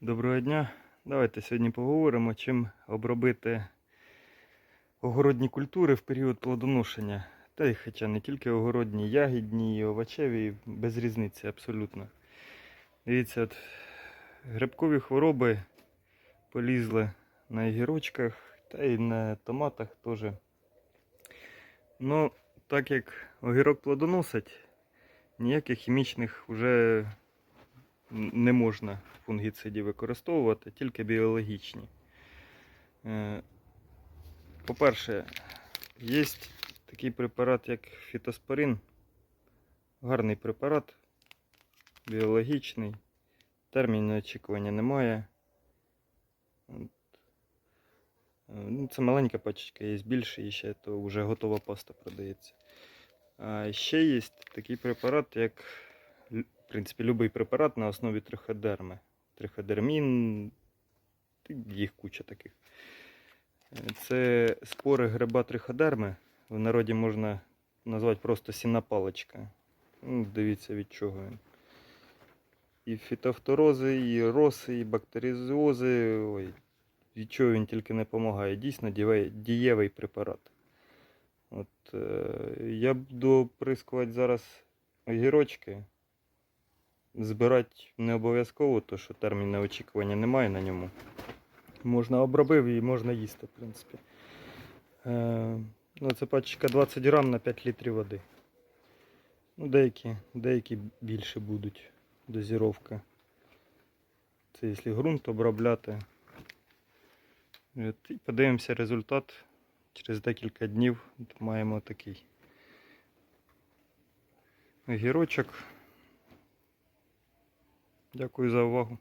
Доброго дня. Давайте сьогодні поговоримо, чим обробити огородні культури в період плодоношення. Та й хоча не тільки огородні, ягідні і овочеві, без різниці абсолютно. Дивіться, от грибкові хвороби полізли на огірочках та й на томатах теж. Ну, так як огірок плодоносить, ніяких хімічних вже не можна фунгіцидів використовувати, тільки біологічні. Е, По-перше, є такий препарат, як фітоспорин. Гарний препарат, біологічний. Терміну очікування немає. Е, Ну, це маленька пачечка, є більше, і ще то вже готова паста продається. А ще є такий препарат, як в принципі, будь-який препарат на основі триходерми. Триходермін, їх куча таких. Е, Це спори гриба триходерми. В народі можна назвати просто сінна паличка. Ну, дивіться від чого він. І фітофторози, і роси, і бактеріозози. Ой, від чого він тільки не допомагає. Дійсно дієвий препарат. От, е, я буду прискувати зараз огірочки. Збирати не обов'язково, то що терміну очікування немає на ньому. Можна обробив і можна їсти, в принципі. Е, ну, це пачка 20 грам на 5 літрів води. Ну, деякі, деякі більше будуть дозіровка. Це якщо ґрунт обробляти. От, і подивимося результат. Через декілька днів маємо такий огірочок. Дякую за увагу.